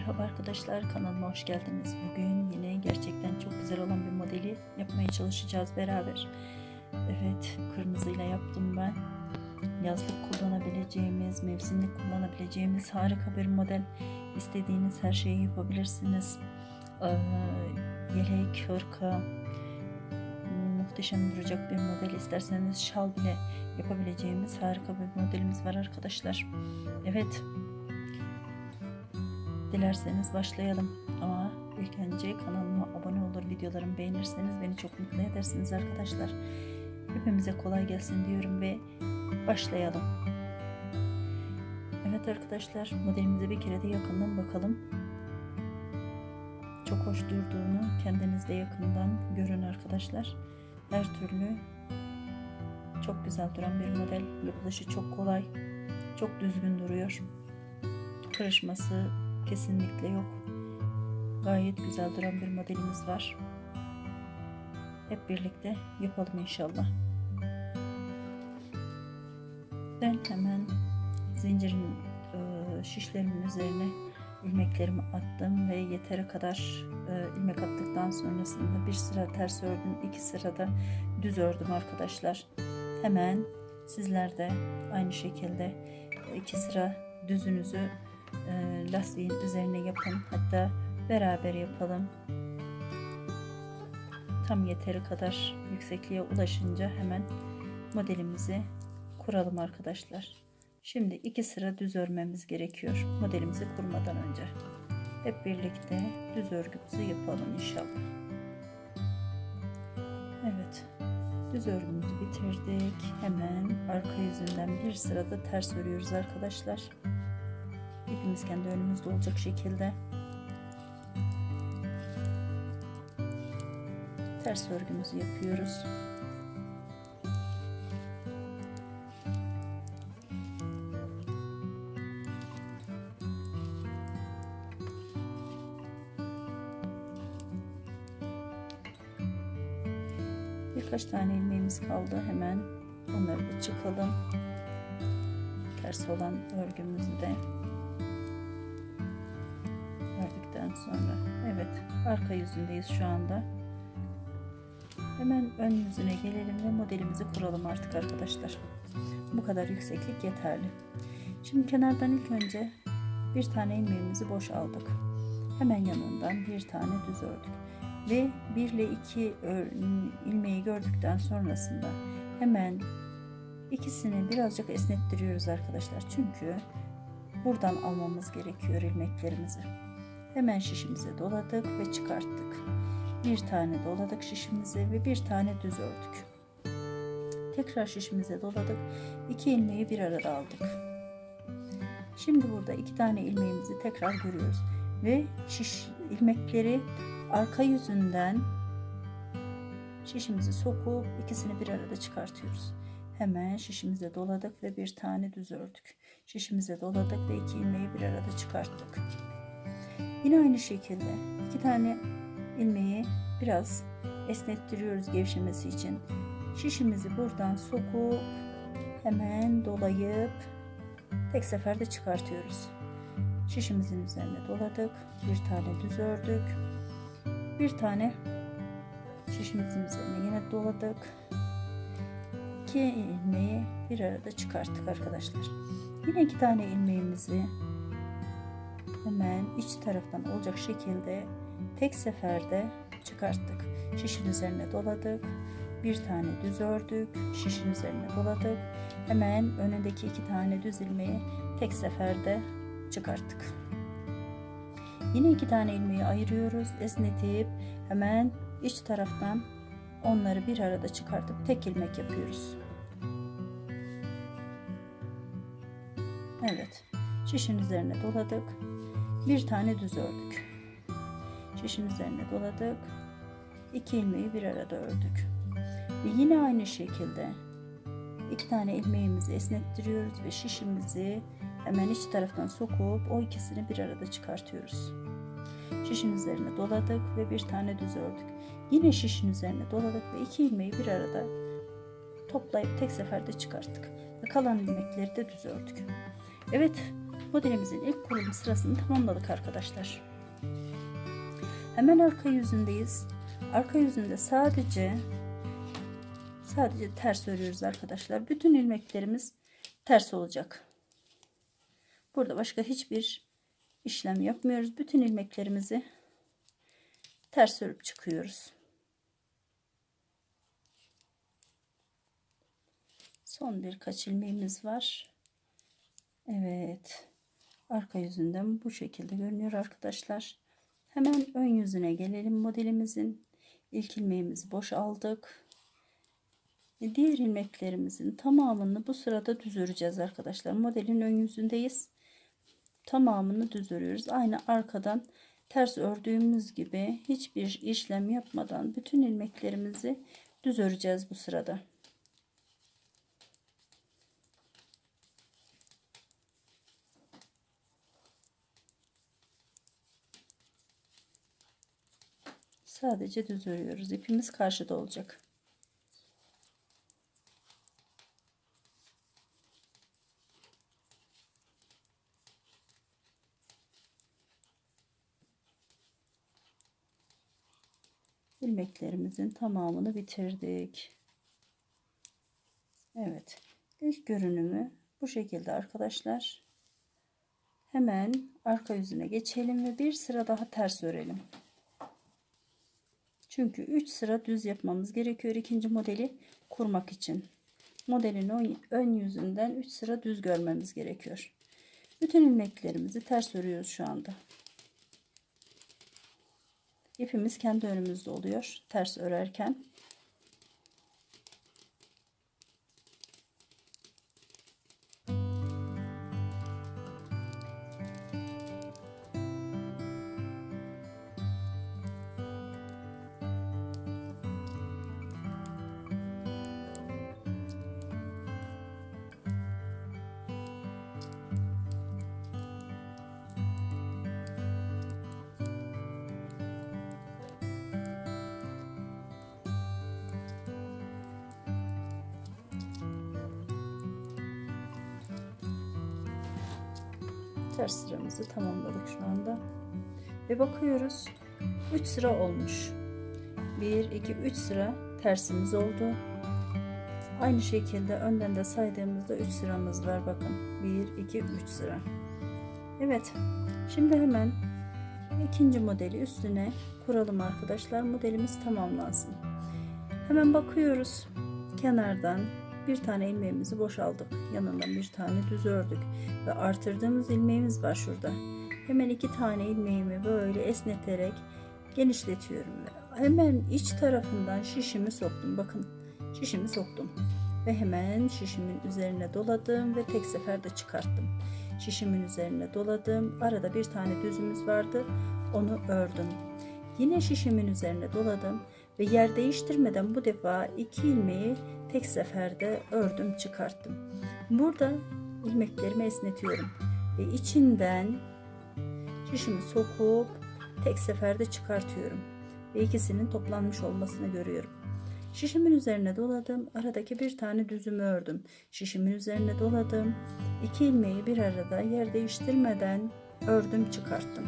Merhaba arkadaşlar kanalıma hoş geldiniz. Bugün yine gerçekten çok güzel olan bir modeli yapmaya çalışacağız beraber. Evet kırmızıyla yaptım ben. Yazlık kullanabileceğimiz, mevsimlik kullanabileceğimiz harika bir model. İstediğiniz her şeyi yapabilirsiniz. Ee, yelek, hırka, muhteşem duracak bir model. İsterseniz şal bile yapabileceğimiz harika bir modelimiz var arkadaşlar. Evet Dilerseniz başlayalım. Ama ilk önce kanalıma abone olur, videolarımı beğenirseniz beni çok mutlu edersiniz arkadaşlar. Hepimize kolay gelsin diyorum ve başlayalım. Evet arkadaşlar modelimize bir kere de yakından bakalım. Çok hoş durduğunu kendiniz de yakından görün arkadaşlar. Her türlü çok güzel duran bir model. Yapılışı çok kolay. Çok düzgün duruyor. Kırışması kesinlikle yok. Gayet güzel duran bir modelimiz var. Hep birlikte yapalım inşallah. Ben hemen zincirin e, şişlerimin üzerine ilmeklerimi attım ve yeteri kadar e, ilmek attıktan sonrasında bir sıra ters ördüm, iki sırada düz ördüm arkadaşlar. Hemen sizler de aynı şekilde iki sıra düzünüzü e, lastiğin üzerine yapın. Hatta beraber yapalım. Tam yeteri kadar yüksekliğe ulaşınca hemen modelimizi kuralım arkadaşlar. Şimdi iki sıra düz örmemiz gerekiyor modelimizi kurmadan önce. Hep birlikte düz örgümüzü yapalım inşallah. Evet. Düz örgümüzü bitirdik. Hemen arka yüzünden bir sırada ters örüyoruz arkadaşlar. İpimiz kendi önümüzde olacak şekilde ters örgümüzü yapıyoruz. Birkaç tane ilmeğimiz kaldı. Hemen onları da çıkalım. Ters olan örgümüzü de arka yüzündeyiz şu anda. Hemen ön yüzüne gelelim ve modelimizi kuralım artık arkadaşlar. Bu kadar yükseklik yeterli. Şimdi kenardan ilk önce bir tane ilmeğimizi boş aldık. Hemen yanından bir tane düz ördük. Ve 1 ile 2 ilmeği gördükten sonrasında hemen ikisini birazcık esnettiriyoruz arkadaşlar. Çünkü buradan almamız gerekiyor ilmeklerimizi. Hemen şişimize doladık ve çıkarttık. Bir tane doladık şişimize ve bir tane düz ördük. Tekrar şişimize doladık. İki ilmeği bir arada aldık. Şimdi burada iki tane ilmeğimizi tekrar görüyoruz ve şiş ilmekleri arka yüzünden şişimizi sokup ikisini bir arada çıkartıyoruz. Hemen şişimize doladık ve bir tane düz ördük. Şişimize doladık ve iki ilmeği bir arada çıkarttık. Yine aynı şekilde iki tane ilmeği biraz esnettiriyoruz gevşemesi için. Şişimizi buradan sokup hemen dolayıp tek seferde çıkartıyoruz. Şişimizin üzerine doladık. Bir tane düz ördük. Bir tane şişimizin üzerine yine doladık. İki ilmeği bir arada çıkarttık arkadaşlar. Yine iki tane ilmeğimizi hemen iç taraftan olacak şekilde tek seferde çıkarttık. Şişin üzerine doladık. Bir tane düz ördük. Şişin üzerine doladık. Hemen önündeki iki tane düz ilmeği tek seferde çıkarttık. Yine iki tane ilmeği ayırıyoruz. Esnetip hemen iç taraftan onları bir arada çıkartıp tek ilmek yapıyoruz. Evet. Şişin üzerine doladık. Bir tane düz ördük. Şişin üzerine doladık. İki ilmeği bir arada ördük. Ve yine aynı şekilde iki tane ilmeğimizi esnettiriyoruz ve şişimizi hemen iç taraftan sokup o ikisini bir arada çıkartıyoruz. Şişin üzerine doladık ve bir tane düz ördük. Yine şişin üzerine doladık ve iki ilmeği bir arada toplayıp tek seferde çıkarttık. Ve kalan ilmekleri de düz ördük. Evet modelimizin ilk kurulum sırasını tamamladık arkadaşlar. Hemen arka yüzündeyiz. Arka yüzünde sadece sadece ters örüyoruz arkadaşlar. Bütün ilmeklerimiz ters olacak. Burada başka hiçbir işlem yapmıyoruz. Bütün ilmeklerimizi ters örüp çıkıyoruz. Son birkaç ilmeğimiz var. Evet. Arka yüzünden bu şekilde görünüyor arkadaşlar. Hemen ön yüzüne gelelim modelimizin. İlk ilmeğimizi boş aldık. Diğer ilmeklerimizin tamamını bu sırada düz öreceğiz arkadaşlar. Modelin ön yüzündeyiz. Tamamını düz örüyoruz. Aynı arkadan ters ördüğümüz gibi hiçbir işlem yapmadan bütün ilmeklerimizi düz öreceğiz bu sırada. Sadece düz örüyoruz. İpimiz karşıda olacak. ilmeklerimizin tamamını bitirdik. Evet. İlk görünümü bu şekilde arkadaşlar. Hemen arka yüzüne geçelim ve bir sıra daha ters örelim. Çünkü 3 sıra düz yapmamız gerekiyor ikinci modeli kurmak için. Modelin ön yüzünden 3 sıra düz görmemiz gerekiyor. Bütün ilmeklerimizi ters örüyoruz şu anda. İpimiz kendi önümüzde oluyor ters örerken. Ters sıramızı tamamladık şu anda. Ve bakıyoruz 3 sıra olmuş. 1 2 3 sıra tersimiz oldu. Aynı şekilde önden de saydığımızda 3 sıramız var bakın. 1 2 3 sıra. Evet. Şimdi hemen ikinci modeli üstüne kuralım arkadaşlar. Modelimiz tamamlansın. Hemen bakıyoruz. Kenardan bir tane ilmeğimizi boşaldık. Yanından bir tane düz ördük. Ve artırdığımız ilmeğimiz var şurada. Hemen iki tane ilmeğimi böyle esneterek genişletiyorum. Hemen iç tarafından şişimi soktum. Bakın şişimi soktum. Ve hemen şişimin üzerine doladım ve tek seferde çıkarttım. Şişimin üzerine doladım. Arada bir tane düzümüz vardı. Onu ördüm. Yine şişimin üzerine doladım ve yer değiştirmeden bu defa iki ilmeği tek seferde ördüm çıkarttım. Burada ilmeklerimi esnetiyorum ve içinden şişimi sokup tek seferde çıkartıyorum ve ikisinin toplanmış olmasını görüyorum. Şişimin üzerine doladım. Aradaki bir tane düzümü ördüm. Şişimin üzerine doladım. İki ilmeği bir arada yer değiştirmeden ördüm çıkarttım.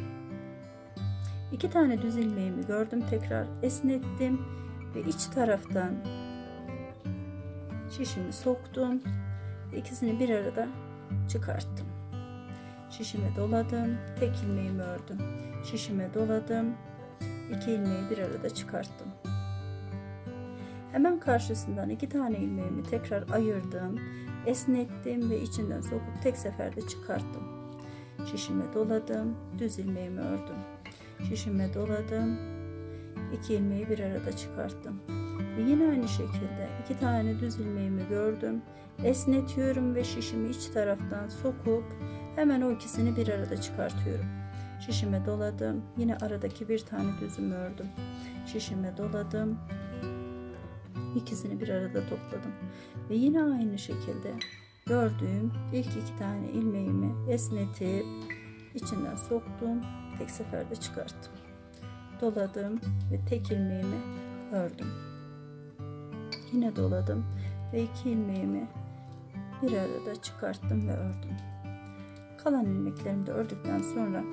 İki tane düz ilmeğimi gördüm. Tekrar esnettim ve iç taraftan şişimi soktum. İkisini bir arada çıkarttım. Şişime doladım. Tek ilmeğimi ördüm. Şişime doladım. İki ilmeği bir arada çıkarttım. Hemen karşısından iki tane ilmeğimi tekrar ayırdım. Esnettim ve içinden sokup tek seferde çıkarttım. Şişime doladım. Düz ilmeğimi ördüm. Şişime doladım. İki ilmeği bir arada çıkarttım. Ve yine aynı şekilde iki tane düz ilmeğimi gördüm. Esnetiyorum ve şişimi iç taraftan sokup hemen o ikisini bir arada çıkartıyorum. Şişime doladım. Yine aradaki bir tane düzümü ördüm. Şişime doladım. İkisini bir arada topladım. Ve yine aynı şekilde gördüğüm ilk iki tane ilmeğimi esnetip içinden soktum. Tek seferde çıkarttım. Doladım ve tek ilmeğimi ördüm. Yine doladım ve iki ilmeğimi bir arada çıkarttım ve ördüm. Kalan ilmeklerimi de ördükten sonra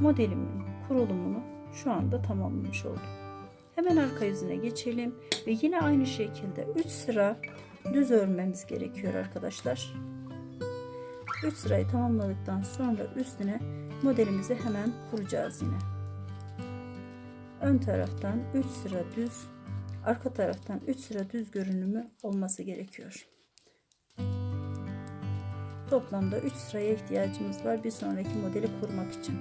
modelimin kurulumunu şu anda tamamlamış oldum. Hemen arka yüzüne geçelim ve yine aynı şekilde 3 sıra düz örmemiz gerekiyor arkadaşlar. 3 sırayı tamamladıktan sonra üstüne modelimizi hemen kuracağız yine. Ön taraftan 3 sıra düz, arka taraftan 3 sıra düz görünümü olması gerekiyor. Toplamda 3 sıraya ihtiyacımız var bir sonraki modeli kurmak için.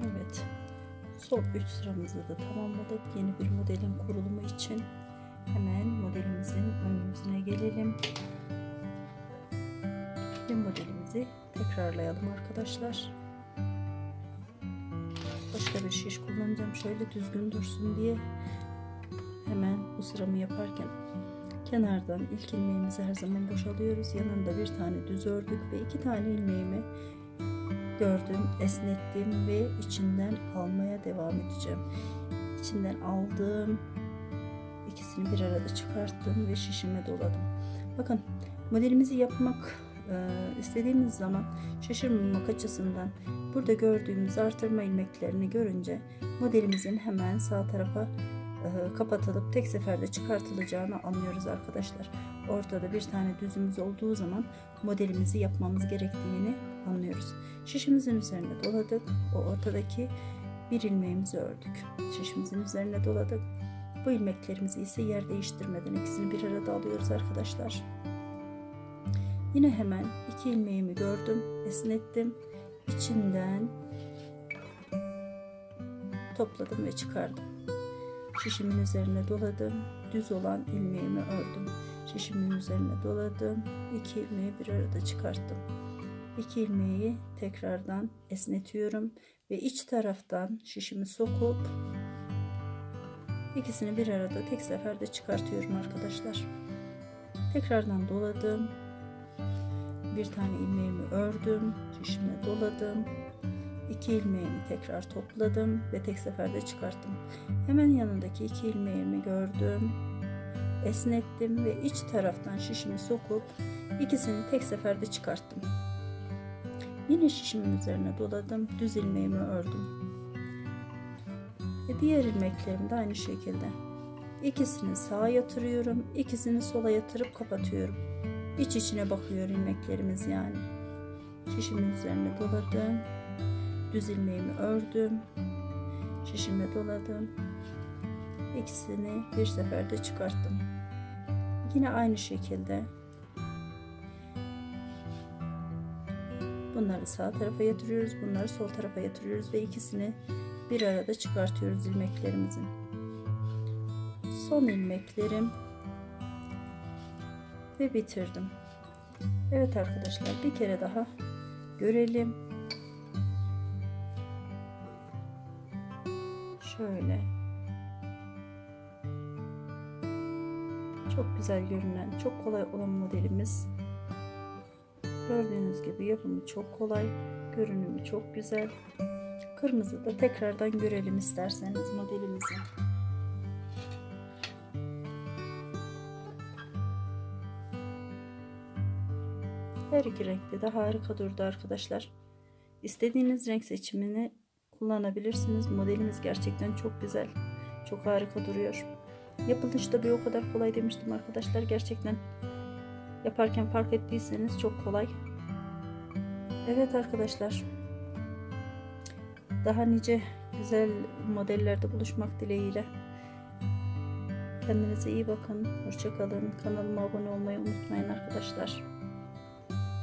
Evet. Son 3 sıramızı da tamamladık. Yeni bir modelin kurulumu için hemen modelimizin ön yüzüne gelelim. Ve modelimizi tekrarlayalım arkadaşlar. Başka bir şiş kullanacağım. Şöyle düzgün dursun diye hemen bu sıramı yaparken kenardan ilk ilmeğimizi her zaman boşalıyoruz. Yanında bir tane düz ördük ve iki tane ilmeğimi gördüm, esnettim ve içinden almaya devam edeceğim. İçinden aldım, ikisini bir arada çıkarttım ve şişime doladım. Bakın modelimizi yapmak e, istediğimiz zaman şaşırmamak açısından burada gördüğümüz artırma ilmeklerini görünce modelimizin hemen sağ tarafa e, kapatılıp tek seferde çıkartılacağını anlıyoruz arkadaşlar. Ortada bir tane düzümüz olduğu zaman modelimizi yapmamız gerektiğini anlıyoruz. Şişimizin üzerine doladık. O ortadaki bir ilmeğimizi ördük. Şişimizin üzerine doladık. Bu ilmeklerimizi ise yer değiştirmeden ikisini bir arada alıyoruz arkadaşlar. Yine hemen iki ilmeğimi gördüm, esnettim. İçinden topladım ve çıkardım. Şişimin üzerine doladım. Düz olan ilmeğimi ördüm. Şişimin üzerine doladım. İki ilmeği bir arada çıkarttım. İki ilmeği tekrardan esnetiyorum ve iç taraftan şişimi sokup ikisini bir arada tek seferde çıkartıyorum arkadaşlar. Tekrardan doladım. Bir tane ilmeğimi ördüm, şişime doladım. İki ilmeğimi tekrar topladım ve tek seferde çıkarttım. Hemen yanındaki iki ilmeğimi gördüm. Esnettim ve iç taraftan şişimi sokup ikisini tek seferde çıkarttım. Yine şişimin üzerine doladım. Düz ilmeğimi ördüm. Ve diğer ilmeklerimi de aynı şekilde. İkisini sağa yatırıyorum. ikisini sola yatırıp kapatıyorum. İç içine bakıyor ilmeklerimiz yani. Şişimin üzerine doladım. Düz ilmeğimi ördüm. Şişime doladım. İkisini bir seferde çıkarttım. Yine aynı şekilde Bunları sağ tarafa yatırıyoruz. Bunları sol tarafa yatırıyoruz ve ikisini bir arada çıkartıyoruz ilmeklerimizin. Son ilmeklerim ve bitirdim. Evet arkadaşlar bir kere daha görelim. Şöyle. Çok güzel görünen, çok kolay olan modelimiz. Gördüğünüz gibi yapımı çok kolay, görünümü çok güzel. Kırmızı da tekrardan görelim isterseniz modelimizi. Her iki renkte de harika durdu arkadaşlar. İstediğiniz renk seçimini kullanabilirsiniz. Modelimiz gerçekten çok güzel. Çok harika duruyor. Yapılışı da bir o kadar kolay demiştim arkadaşlar. Gerçekten yaparken fark ettiyseniz çok kolay. Evet arkadaşlar. Daha nice güzel modellerde buluşmak dileğiyle. Kendinize iyi bakın. Hoşçakalın. Kanalıma abone olmayı unutmayın arkadaşlar.